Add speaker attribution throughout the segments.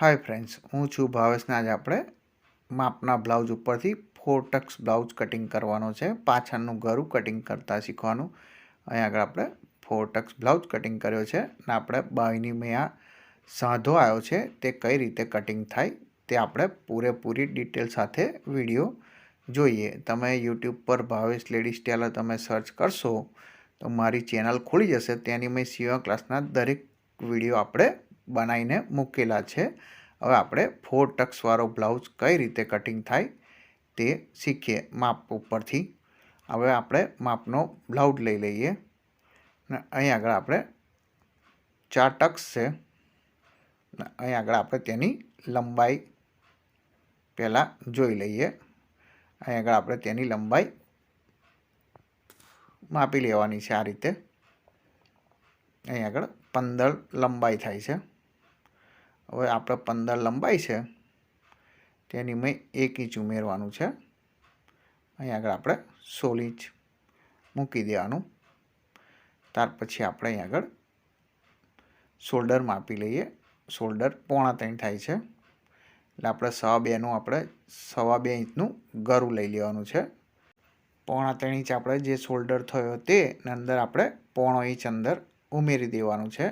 Speaker 1: Hi friends હું છું ભાવેશને આજે આપણે માપના બ્લાઉઝ ઉપરથી ફોર ટક્સ બ્લાઉઝ કટિંગ કરવાનો છે. પાછળનું ગરું કટિંગ કરતાં શીખવાનું. અહીં આગળ આપણે ફોર ટક્સ બ્લાઉઝ કટિંગ કર્યો છે અને આપણે બાયની મેં આ સાંધો આવ્યો છે તે કઈ રીતે કટિંગ થાય તે આપણે પૂરેપૂરી ડિટેલ સાથે વીડિયો જોઈએ. તમે યુટ્યુબ પર ભાવેશ લેડીઝ ટેલર તમે સર્ચ કરશો તો મારી ચેનલ ખુલી જશે. તેની મેં સીવા ક્લાસના દરેક વીડિયો આપણે બનાવીને મૂકેલા છે. હવે આપણે ફોર ટક્સવાળો બ્લાઉઝ કઈ રીતે કટિંગ થાય તે શીખીએ માપ ઉપરથી. હવે આપણે માપનો બ્લાઉઝ લઈ લઈએ. ને અહીં આગળ આપણે ચાર ટક્સ છે. ને અહીં આગળ આપણે તેની લંબાઈ પહેલાં જોઈ લઈએ. અહીં આગળ આપણે તેની લંબાઈ માપી લેવાની છે આ રીતે. અહીં આગળ પંદર લંબાઈ થાય છે. હવે આપણે પંદર લંબાઈ છે. તેની મેં એક ઇંચ ઉમેરવાનું છે. અહીં આગળ આપણે સોળ ઇંચ મૂકી દેવાનું. ત્યાર પછી આપણે અહીં આગળ શોલ્ડર માપી લઈએ. શોલ્ડર પોણા ત્રણ થાય છે. એટલે આપણે સવા બેનું આપણે સવા બે ઇંચનું ગરું લઈ લેવાનું છે. પોણા ત્રણ ઇંચ આપણે જે શોલ્ડર થયો તે અંદર આપણે પોણો ઇંચ અંદર ઉમેરી દેવાનું છે.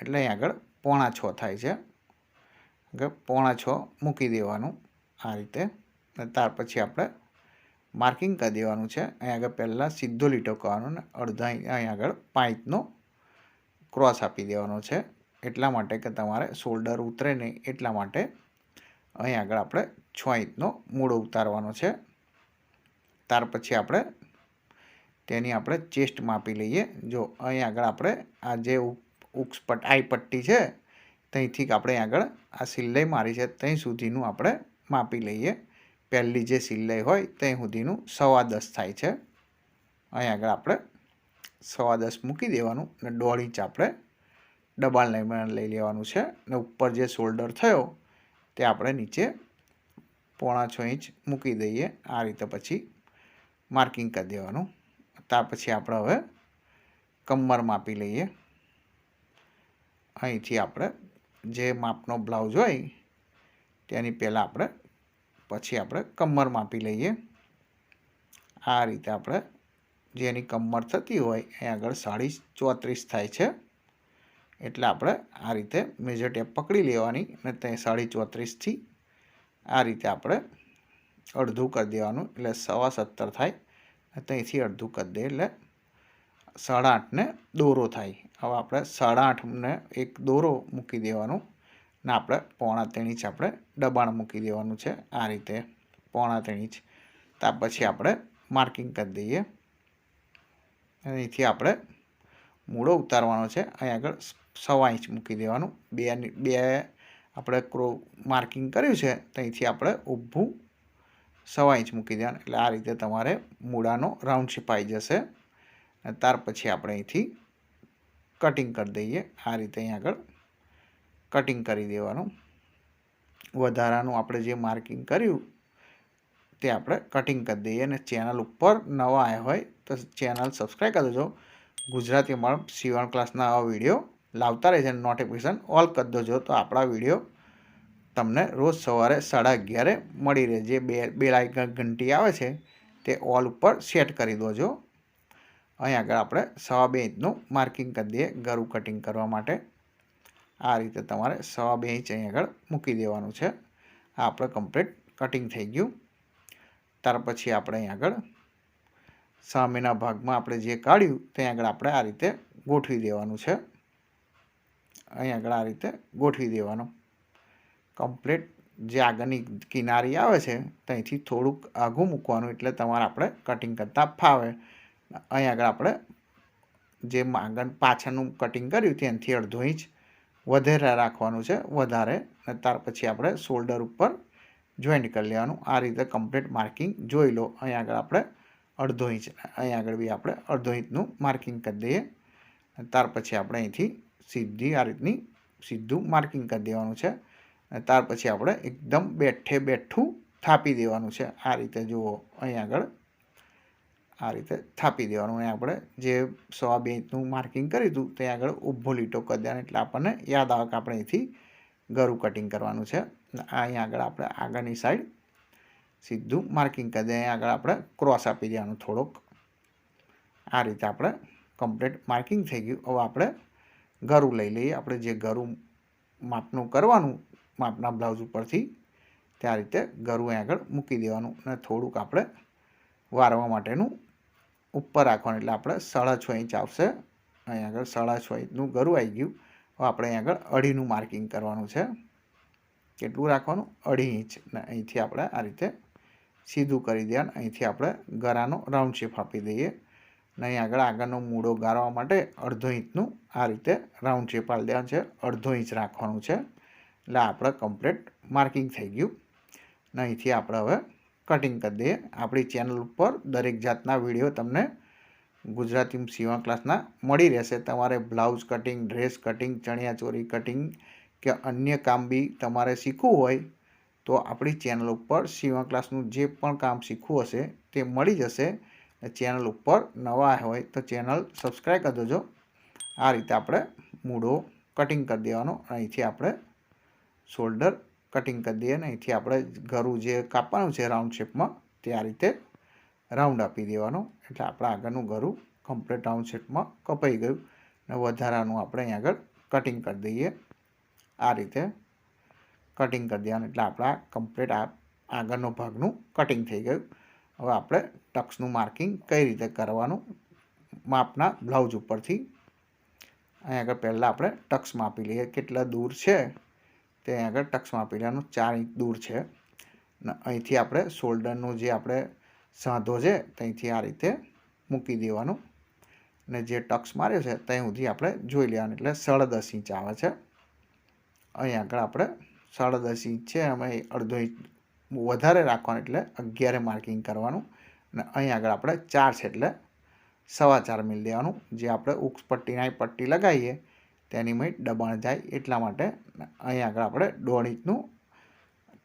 Speaker 1: એટલે અહીં આગળ પોણા છ થાય છે. પોણા છ મૂકી દેવાનું આ રીતે. ત્યાર પછી આપણે માર્કિંગ કરી દેવાનું છે. અહીં આગળ પહેલાં સીધો લીટો કરવાનો ને અડધા અહીં આગળ પાંચનો ક્રોસ આપી દેવાનો છે. એટલા માટે કે તમારે શોલ્ડર ઉતરે નહીં, એટલા માટે અહીં આગળ આપણે છ ઇંચનો મૂળો ઉતારવાનો છે. ત્યાર પછી આપણે તેની આપણે ચેસ્ટ માપી લઈએ. જો અહીં આગળ આપણે આ જે ઉક્સ પટ આઈ પટ્ટી છે ત્યાંથી આપણે આગળ આ સિલાઈ મારી છે ત્યાં સુધીનું આપણે માપી લઈએ. પહેલી જે સિલાઈ હોય ત્યાં સુધીનું સવા દસ થાય છે. અહીં આગળ આપણે સવા દસ મૂકી દેવાનું અને દોઢ ઇંચ આપણે દબાણ લઈ લઈ લેવાનું છે અને ઉપર જે શોલ્ડર થયો, તે આપણે નીચે પોણા છ ઇંચ મૂકી દઈએ. આ રીતે પછી માર્કિંગ કરી દેવાનું. ત્યાર પછી આપણે હવે કમર માપી લઈએ. અહીંથી આપણે જે માપનો બ્લાઉઝ હોય, તેની પહેલાં આપણે પછી આપણે કમર માપી લઈએ. આ રીતે આપણે જેની કમર થતી હોય, એ આગળ સાડી ચોત્રીસ થાય છે. એટલે આપણે આ રીતે મેજર ટેપ પકડી લેવાની અને તે સાડી ચોત્રીસથી આ રીતે આપણે અડધું કરી દેવાનું, એટલે સવા સત્તર થાય. ત્યાંથી અડધું કરી દે એટલે સાડા આઠને દોરો થાય. હવે આપણે સાડા આઠને એક દોરો મૂકી દેવાનું ને આપણે પોણા ત્રણ ઇંચ આપણે દબાણ મૂકી દેવાનું છે આ રીતે પોણા ત્રણ ઇંચ ત્યાર પછી આપણે માર્કિંગ કરી દઈએ. અહીંથી આપણે મૂળો ઉતારવાનો છે. અહીં આગળ સવા ઇંચ મૂકી દેવાનું. બે બે આપણે ક્રો માર્કિંગ કર્યું છે ત્યાંથી આપણે ઊભું સવા ઇંચ મૂકી દેવાનું. એટલે આ રીતે તમારે મૂળાનો રાઉન્ડ શેપ આવી જશે. અને ત્યાર પછી આપણે અહીંથી કટિંગ કરી દઈએ. આ રીતે અહીં આગળ કટિંગ કરી દેવાનું. વધારાનું આપણે જે માર્કિંગ કર્યું, તે આપણે કટિંગ કરી દઈએ અને ચેનલ ઉપર નવા આવ્યા હોય તો ચેનલ સબસ્ક્રાઈબ કરી દેજો. ગુજરાતીમાં સીવણ ક્લાસના આવા વીડિયો લાવતા રહે છે નોટિફિકેશન ઓલ કરી દેજો. તો આપણા વીડિયો તમને રોજ સવારે સાડા અગિયારે મળી રહે. જે બે બે લાઇક ઘંટી આવે છે, તે ઓલ ઉપર સેટ કરી દોજો. અહીં આગળ આપણે સવા બે ઇંચનું માર્કિંગ કરી દઈએ ગરું કટિંગ કરવા માટે. આ રીતે તમારે સવા બે ઇંચ અહીં આગળ મૂકી દેવાનું છે. આ આપણે કમ્પ્લીટ કટિંગ થઈ ગયું. ત્યાર પછી આપણે અહીં આગળ સામેના ભાગમાં આપણે જે કાઢ્યું ત્યાં આગળ આપણે આ રીતે ગોઠવી દેવાનું છે. અહીં આગળ આ રીતે ગોઠવી દેવાનું. કમ્પ્લીટ જે આગળની કિનારી આવે છે, ત્યાંથી થોડુંક આઘું મૂકવાનું એટલે તમારે આપણે કટિંગ કરતાં ફાવે. અહીં આગળ આપણે જે આગળ પાછળનું કટિંગ કર્યું ત્યાંથી અડધો ઇંચ વધારે રાખવાનું છે, વધારે. અને ત્યાર પછી આપણે શોલ્ડર ઉપર જોઈન્ટ કરી લેવાનું. આ રીતે કમ્પ્લીટ માર્કિંગ જોઈ લો. અહીં આગળ આપણે અડધો ઇંચ, અહીં આગળ બી આપણે અડધો ઇંચનું માર્કિંગ કરી દઈએ. ત્યાર પછી આપણે અહીંથી સીધી આ રીતની સીધું માર્કિંગ કરી દેવાનું છે. અને ત્યાર પછી આપણે એકદમ બેઠે બેઠું થાપી દેવાનું છે. આ રીતે જુઓ. અહીં આગળ આ રીતે થાપી દેવાનું અને આપણે જે સવા બે ઇંચનું માર્કિંગ કર્યું હતું ત્યાં આગળ ઊભો લીટો કરી દેવાનો. એટલે આપણને યાદ આવે કે આપણે અહીંથી ગરું કટિંગ કરવાનું છે. અહીંયા આગળ આપણે આગળની સાઈડ સીધું માર્કિંગ કરી દઈએ. અહીંયા આગળ આપણે ક્રોસ આપી દેવાનું થોડોક. આ રીતે આપણે કમ્પ્લીટ માર્કિંગ થઈ ગયું. હવે આપણે ગરું લઈ લઈએ. આપણે જે ગરું માપનું કરવાનું, માપના બ્લાઉઝ ઉપરથી, ત્યાં રીતે ગરું આગળ મૂકી દેવાનું અને થોડુંક આપણે વારવા માટેનું ઉપર રાખવાનું. એટલે આપણે સાડા છ ઇંચ આવશે. અહીં આગળ સાડા છ ઇંચનું ગરું આવી ગયું. હવે આપણે અહીં આગળ અઢીનું માર્કિંગ કરવાનું છે. કેટલું રાખવાનું? અઢી ઇંચ. ને અહીંથી આપણે આ રીતે સીધું કરી દેવાનું. અહીંથી આપણે ગરાનો રાઉન્ડ શેપ આપી દઈએ. ને અહીં આગળ આગળનો મૂળો ગાળવા માટે અડધો ઇંચનું આ રીતે રાઉન્ડ શેપ આપી દેવાનું છે. અડધો ઇંચ રાખવાનું છે. એટલે આપણે કમ્પ્લીટ માર્કિંગ થઈ ગયું. ને અહીંથી આપણે હવે કટિંગ કરી દઈએ. આપણી ચેનલ ઉપર દરેક જાતના વીડિયો તમને ગુજરાતી સીવણ ક્લાસના મળી રહેશે. તમારે બ્લાઉઝ કટિંગ ડ્રેસ કટિંગ ચણિયાચોળી કટિંગ કે અન્ય કામ બી તમારે શીખવું હોય તો આપણી ચેનલ ઉપર સીવણ ક્લાસનું જે પણ કામ શીખવું હશે તે મળી જશે. ચેનલ ઉપર નવા હોય તો ચેનલ સબસ્ક્રાઈબ કરી દેજો. આ રીતે આપણે મૂળો કટિંગ કરી દેવાનો. અહીંથી આપણે શોલ્ડર કટિંગ કરી દઈએ અને અહીંથી આપણે ઘરું જે કાપવાનું છે રાઉન્ડ શેપમાં, તે આ રીતે રાઉન્ડ આપી દેવાનો. એટલે આપણે આગળનું ઘરું કમ્પ્લીટ રાઉન્ડ શેપમાં કપાઈ ગયું અને વધારાનું આપણે અહીં આગળ કટિંગ કરી દઈએ. આ રીતે કટિંગ કરી દેવાનું. એટલે આપણા કમ્પ્લીટ આ આગળનો ભાગનું કટિંગ થઈ ગયું. હવે આપણે ટક્સનું માર્કિંગ કઈ રીતે કરવાનું? માપના બ્લાઉઝ ઉપરથી. અહીં આગળ પહેલાં આપણે ટક્સ માપી લઈએ. કેટલા દૂર છે? તે અહીં આગળ ટક્સ પીડાનું ચાર ઇંચ દૂર છે. અને અહીંથી આપણે શોલ્ડરનું જે આપણે સાંધો છે, ત્યાંથી આ રીતે મૂકી દેવાનું. અને જે ટક્સ માર્યો છે, ત્યાં સુધી આપણે જોઈ લેવાનું. એટલે સાડા દસ ઇંચ આવે છે. અહીં આગળ આપણે સાડા દસ ઇંચ છે અમે અડધો ઇંચ વધારે રાખવાનું એટલે અગિયારે માર્કિંગ કરવાનું. અને અહીં આગળ આપણે ચાર છે એટલે સવા ચાર મિલ દેવાનું જે આપણે ઉક્સ પટ્ટીના પટ્ટી લગાવીએ તેની મેં દબાણ જાય એટલા માટે અહીં આગળ આપણે દોઢ ઇંચનું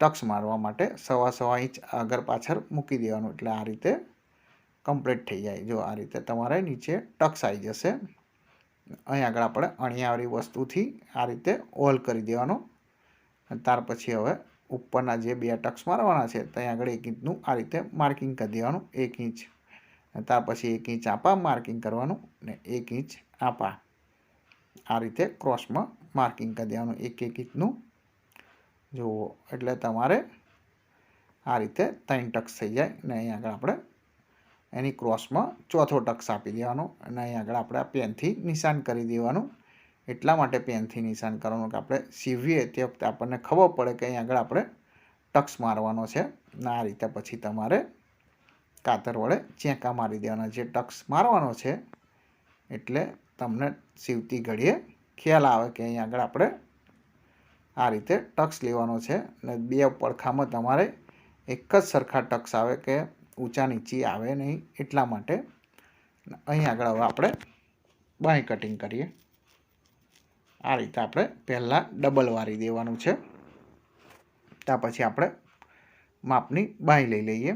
Speaker 1: ટક્સ મારવા માટે સવા સવા ઇંચ આગળ પાછળ મૂકી દેવાનું. એટલે આ રીતે કમ્પ્લીટ થઈ જાય. જો આ રીતે તમારે નીચે ટક્સ આવી જશે. અહીં આગળ આપણે અણિયાવાળી વસ્તુથી આ રીતે ઓલ કરી દેવાનો. ત્યાર પછી હવે ઉપરના જે બે ટક્સ મારવાના છે, ત્યાં આગળ એક ઇંચનું આ રીતે માર્કિંગ કરી દેવાનું. એક ઇંચ. ત્યાર પછી એક ઇંચ આપા માર્કિંગ કરવાનું ને એક ઇંચ આપા. આ રીતે ક્રોસમાં માર્કિંગ કરી દેવાનું, એક એક ઇંચનું જુઓ, એટલે તમારે આ રીતે ત્રણ ટક્સ થઈ જાય ને અહીં આગળ આપણે એની ક્રોસમાં ચોથો ટક્સ આપી દેવાનો અને અહીં આગળ આપણે આ પેનથી નિશાન કરી દેવાનું. એટલા માટે પેનથી નિશાન કરવાનું કે આપણે સીવીએ તે વખતે આપણને ખબર પડે કે અહીં આગળ આપણે ટક્સ મારવાનો છે. ને આ રીતે પછી તમારે કાતર વડે ચેંકા મારી દેવાના. જે ટક્સ મારવાનો છે, એટલે તમને સીવતી ઘડીએ ખ્યાલ આવે કે અહીં આગળ આપણે આ રીતે ટક્સ લેવાનો છે અને બે પડખામાં તમારે એક જ સરખા ટક્સ આવે કે ઊંચા નીચી આવે નહીં એટલા માટે. અહીં આગળ હવે આપણે બાય કટિંગ કરીએ. આ રીતે આપણે પહેલાં ડબલ વારી દેવાનું છે. ત્યાં પછી આપણે માપની બાય લઈ લઈએ.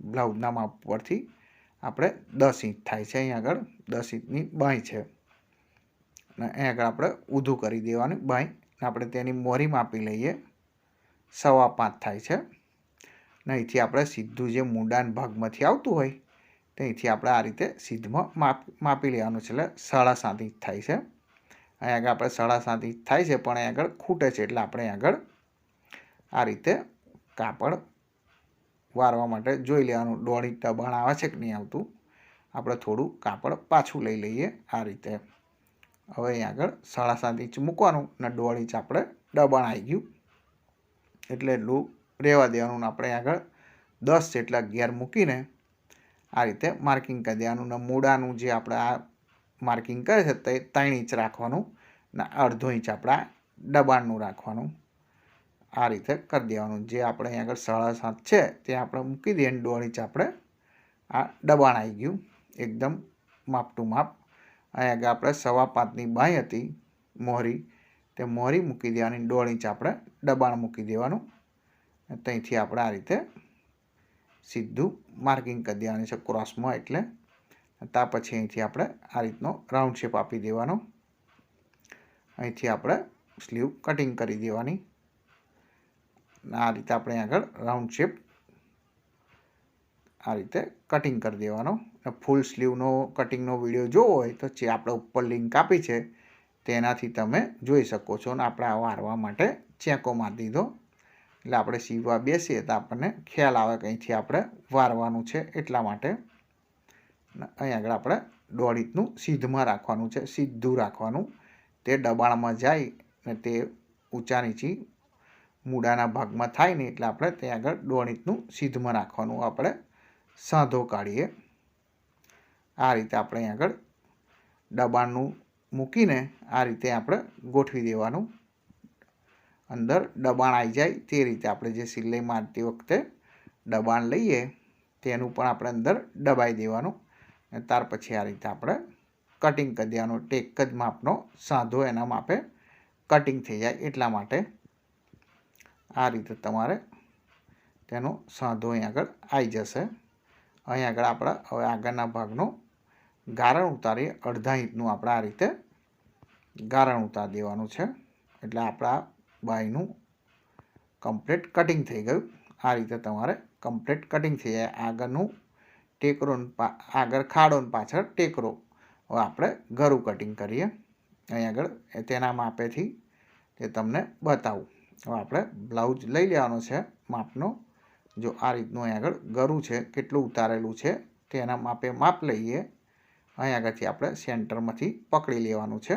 Speaker 1: બ્લાઉઝના માપ પરથી આપણે દસ ઇંચ થાય છે. અહીં આગળ દસ ઇંચની બાંય છે. અને અહીં આગળ આપણે ઊધું કરી દેવાનું બાંય. આપણે તેની મોરી માપી લઈએ. સવા પાંચ થાય છે. ને અહીંથી આપણે સીધું જે મૂંડાન ભાગમાંથી આવતું હોય ત્યાંથી આપણે આ રીતે સીધમાં માપ, માપી લેવાનું છે. એટલે સાડા સાત ઇંચ થાય છે. અહીં આગળ આપણે સાડા સાત ઇંચ થાય છે, પણ અહીં આગળ ખૂટે છે. એટલે આપણે આગળ આ રીતે કાપડ વારવા માટે જોઈ લેવાનું, દોઢ દબાણ આવે છે કે નહીં આવતું? આપણે થોડું કાપડ પાછું લઈ લઈએ આ રીતે. હવે અહીં આગળ સાડા સાત ઇંચ મૂકવાનું અને દોઢ ઇંચ આપણે દબાણ આવી ગયું. એટલે એટલું રહેવા દેવાનું આપણે આગળ દસ જેટલા ગેર મૂકીને આ રીતે માર્કિંગ કરી દેવાનું ને મૂળાનું જે આપણે આ માર્કિંગ કરે છે તે ત્રણ ઇંચ રાખવાનું ને અડધો ઇંચ આપણા દબાણનું રાખવાનું. આ રીતે કરી દેવાનું. જે આપણે અહીં આગળ સાડા સાત છે તે આપણે મૂકી દઈએ દોઢ ઇંચ આપણે આ દબાણ આવી ગયું. એકદમ માપ ટુ માપ. અહીં આગળ આપણે સવા પાંચની બાઈ હતી, મોહરી. તે મોહરી મૂકી દેવાની દોઢ ઇંચ આપણે દબાણ મૂકી દેવાનું. ત્યાંથી આપણે આ રીતે સીધું માર્કિંગ કરી દેવાની છે ક્રોસમાં એટલે. ત્યાં પછી અહીંથી આપણે આ રીતનો રાઉન્ડ શેપ આપી દેવાનો. અહીંથી આપણે સ્લીવ કટિંગ કરી દેવાની. આ રીતે આપણે આગળ રાઉન્ડ શેપ આ રીતે કટિંગ કરી દેવાનો. ફૂલ સ્લીવનો કટિંગનો વીડિયો જોવો હોય તો જે આપણે ઉપર લિંક આપી છે, તેનાથી તમે જોઈ શકો છો. અને આપણે આ વારવા માટે ચેકો મારી દીધો. એટલે આપણે સીવવા બેસીએ તો આપણને ખ્યાલ આવે કે અહીંથી આપણે વારવાનું છે એટલા માટે. અહીં આગળ આપણે દોઢ સીધમાં રાખવાનું છે, સીધું રાખવાનું. તે દબાણમાં જાય ને તે ઊંચા નીચી મૂડાના ભાગમાં થાય ને એટલે આપણે ત્યાં આગળ દોણિતનું સિદ્ધમાં રાખવાનું. આપણે સાંધો કાઢીએ. આ રીતે આપણે અહીં આગળ દબાણનું મૂકીને આ રીતે આપણે ગોઠવી દેવાનું. અંદર દબાણ આવી જાય તે રીતે આપણે જે સિલાઈ મારતી વખતે દબાણ લઈએ તેનું પણ આપણે અંદર દબાઈ દેવાનું. અને ત્યાર પછી આ રીતે આપણે કટિંગ કરી દેવાનું. ટેક જ માપનો સાંધો એના માપે કટિંગ થઈ જાય એટલા માટે. આ રીતે તમારે તેનો સાંધો અહીં આગળ આવી જશે. અહીં આગળ આપણે હવે આગળના ભાગનો ગારણ ઉતારીએ. અડધા ઇંચનું આપણે આ રીતે ગારણ ઉતારી દેવાનું છે. એટલે આપણા બાયનું કમ્પ્લીટ કટિંગ થઈ ગયું. આ રીતે તમારે કમ્પ્લીટ કટિંગ થઈ જાય. આગળનું ટેકરો આગળ ખાડો પાછળ ટેકરો. હવે આપણે ઘરું કટિંગ કરીએ. અહીં આગળ તેના માપેથી તે તમને બતાવું. હવે આપણે બ્લાઉઝ લઈ લેવાનો છે માપનો. જો આ રીતનું અહીં આગળ ગરું છે, કેટલું ઉતારેલું છે તેના માપે માપ લઈએ. અહીં આગળથી આપણે સેન્ટરમાંથી પકડી લેવાનું છે.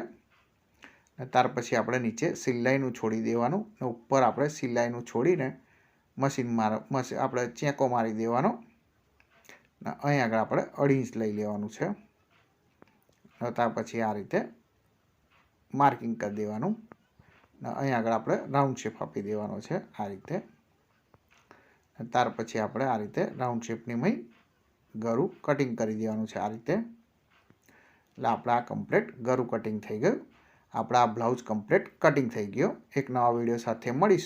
Speaker 1: અને ત્યાર પછી આપણે નીચે સિલાઈનું છોડી દેવાનું ને ઉપર આપણે સિલાઈનું છોડીને મશીન માર મશીન આપણે ચેકો મારી દેવાનો. ને અહીં આગળ આપણે અઢી ઇંચ લઈ લેવાનું છે. ત્યાર પછી આ રીતે માર્કિંગ કરી દેવાનું. ને, અહીં આગળ આપણે રાઉન્ડ શેપ આપી દેવાનો છે આ રીતે. ત્યાર પછી આપણે આ રીતે રાઉન્ડ શેપની મય ગરું કટિંગ કરી દેવાનું છે આ રીતે. એટલે આપણે આ કમ્પ્લીટ ગરું કટિંગ થઈ ગયું. આપણા આ બ્લાઉઝ કમ્પ્લીટ કટિંગ થઈ ગયો. એક નવા વીડિયો સાથે મળીશું.